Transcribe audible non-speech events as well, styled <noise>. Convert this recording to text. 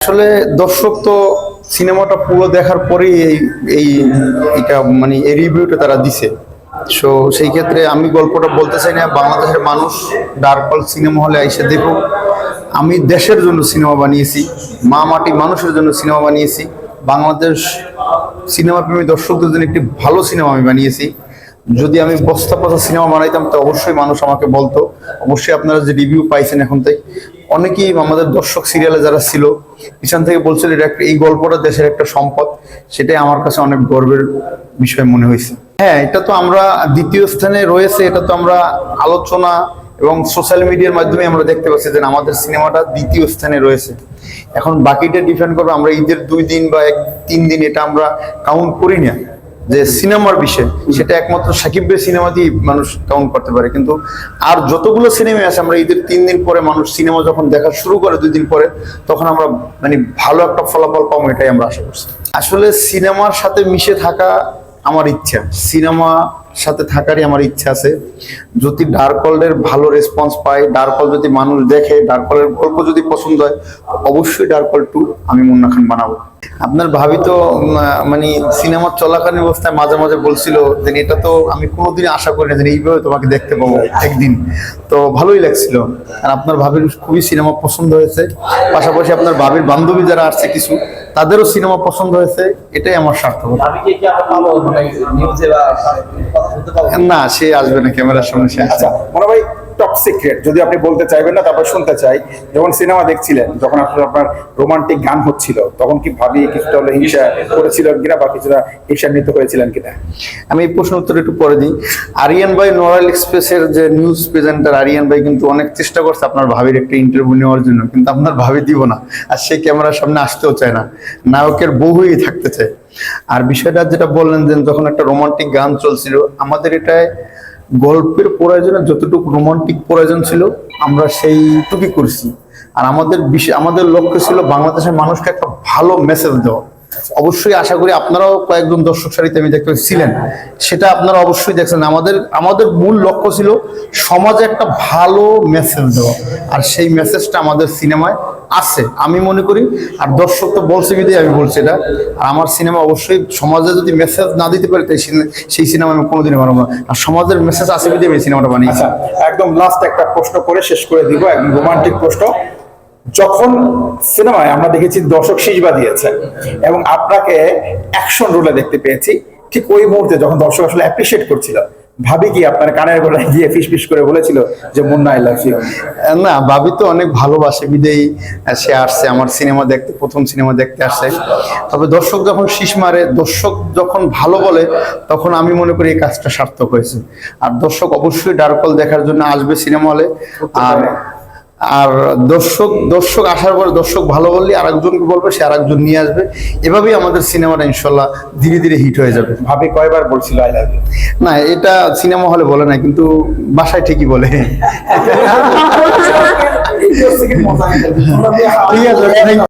আসলে দর্শক তো সিনেমাটা পুরো দেখার পরেই এই এই এটা মানে এই রিভিউটা তারা দিছে। সো সেই ক্ষেত্রে আমি গল্পটা বলতে চাই না, বাংলাদেশের মানুষ ডার্ক হল সিনেমা হলে এসে দেখুক। আমি দেশের জন্য সিনেমা বানিয়েছি, মা মাটি মানুষের জন্য সিনেমা বানিয়েছি। বাংলাদেশ সিনেমা প্রেমী দর্শকদের জন্য একটি ভালো সিনেমা আমি বানিয়েছি। যদি আমি বস্তা পচা সিনেমা বানাইতাম, তো অবশ্যই মানুষ আমাকে বলতো। অবশ্যই আপনারা যে রিভিউ পাইছেন এখন থেকে অনেকেই আমাদের দর্শক সিরিয়ালে যারা ছিল, পিছন থেকে বলছিল এটা একটা এই গল্পটা দেশের একটা সম্পদ, সেটাই আমার কাছে অনেক গর্বের বিষয় মনে হয়েছে। হ্যাঁ এটা তো আমরা দ্বিতীয় স্থানে রয়েছে, এটা তো আমরা আলোচনা এবং সোশ্যাল মিডিয়ার মাধ্যমে আমরা দেখতে পাচ্ছি যে আমাদের সিনেমাটা দ্বিতীয় স্থানে রয়েছে। এখন বাকিটা ডিপেন্ড করবে, আমরা ঈদের দুই দিন বা এক তিন দিন এটা আমরা কাউন্ট করি না। যে সিনেমার বিষয় সেটা একমাত্র সাকিব ভাই সিনেমাতেই মানুষ কাউন্ট করতে পারে। কিন্তু আর যতগুলো সিনেমা আছে আমরা ঈদের তিন দিন পরে মানুষ সিনেমা যখন দেখা শুরু করে দুই দিন পরে তখন আমরা মানে ভালো একটা ফলাফল পাবো এটাই আমরা আশা করছি। আসলে সিনেমার সাথে মিশে থাকা আমার ইচ্ছা। সিনেমা সাথে থাকারই আমার ইচ্ছা আছে। যদি ডার্ক হলের ভালো রেসপন্স পাই ডার্ক হল যদি মানুষ দেখে ডার্ক হলের গল্প যদি পছন্দ হয়, অবশ্যই ডার্ক হল টু আমি মুন্না খান বানাবো। আপনার ভাবি তো মানে সিনেমা চলাকালীন অবস্থায় মাঝে মাঝে বলছিল যে, এটা তো আমি কোনোদিন আশা করি না যে, এইভাবে তোমাকে দেখতে পাবো একদিন। তো ভালোই লাগছিল। আর আপনার ভাবির খুবই সিনেমা পছন্দ হয়েছে। পাশাপাশি আপনার ভাবির বান্ধবী যারা আসছে কিছু, তাদেরও সিনেমা পছন্দ হয়েছে। এটাই আমার স্বার্থক না সে আসবে না ক্যামেরার সামনে সে আচ্ছা। মনে ভাই টপ সিক্রেট যদি আপনি বলতে চাইবেন না, তারপর শুনতে চাই। যখন সিনেমা দেখছিলেন, যখন আপনার আপনার রোমান্টিক গান হচ্ছিল, তখন কি ভাবি কিছুটা হলে হিংসা করেছিল কিনা বা কিছুটা ঈর্ষান্বিত হয়েছিলেন কিনা? আমি এই প্রশ্ন উত্তর একটু পরে দিই। আরিয়ান ভাই নোরাল এক্সপ্রেসের যে নিউজ প্রেজেন্টার আরিয়ান ভাই কিন্তু অনেক চেষ্টা করছে আপনার ভাবির একটা ইন্টারভিউ নেওয়ার জন্য, কিন্তু আপনার ভাবি দিব না। আর সেই ক্যামেরার সামনে আসতেও চায় না। নায়কের বহুই থাকতে চায়। আর বিষয়টা যেটা বললেন যে যখন একটা রোমান্টিক গান চলছিল, আমাদের এটায় গল্পের প্রয়োজনে যতটুকু রোমান্টিক প্রয়োজন ছিল, আমরা সেইটুকুই করছি। আর আমাদের বিষয় আমাদের লক্ষ্য ছিল বাংলাদেশের মানুষকে একটা ভালো মেসেজ দেওয়া। অবশ্যই আশা করি আপনারাও কয়েকজন দর্শক সারিতে আমি দেখতে ছিলেন। সেটা আপনারা অবশ্যই দেখছেন। আমাদের আমাদের মূল লক্ষ্য ছিল সমাজে একটা ভালো মেসেজ দেওয়া। আর সেই মেসেজটা আমাদের সিনেমায় আছে। আমি মনে করি, আর দর্শক তো বলছে বিধেই আমি বলছি এটা। আর আমার সিনেমা অবশ্যই সমাজে যদি মেসেজ না দিতে পারি, তাই সেই সিনেমা আমি কোনোদিনই বানাবো আর সমাজের মেসেজ আছে বিধেই আমি সিনেমাটা বানিয়েছি? আচ্ছা একদম লাস্ট একটা প্রশ্ন করে শেষ করে দিব, একদম রোমান্টিক প্রশ্ন। যখন সিনেমায় আমরা দেখেছি দর্শক শীষবা দিয়েছে এবং আপনাকে অ্যাকশন রোলে দেখতে পেয়েছি, ঠিক ওই মুহূর্তে যখন দর্শক আসলে অ্যাপ্রিসিয়েট করছিল ভাবি কি আপনার কানের গোড়ায় গিয়ে ফিস ফিস করে বলেছিল যে মুন্না আই লাভ ইউ না ভাবি তো অনেক ভালোবাসে বিদেয়ী সে আসছে আমার সিনেমা দেখতে প্রথম সিনেমা দেখতে আসছে। তবে দর্শক যখন শীষ মারে দর্শক যখন ভালো বলে তখন আমি মনে করি এই কাজটা সার্থক হয়েছে। আর দর্শক অবশ্যই ডার্কল দেখার জন্য আসবে সিনেমা হলে। আর আর দর্শক দর্শক আসার পরে দর্শক ভালো বললে আরেকজনকে বলবে সে আর একজন নিয়ে আসবে। এভাবেই আমাদের সিনেমাটা ইনশাল্লাহ ধীরে ধীরে হিট হয়ে যাবে। ভাবি কয়বার বলছিল আই লাভ ইউ না এটা সিনেমা হলে বলে না কিন্তু বাসায় ঠিকই বলে। <laughs> ঠিক আছে.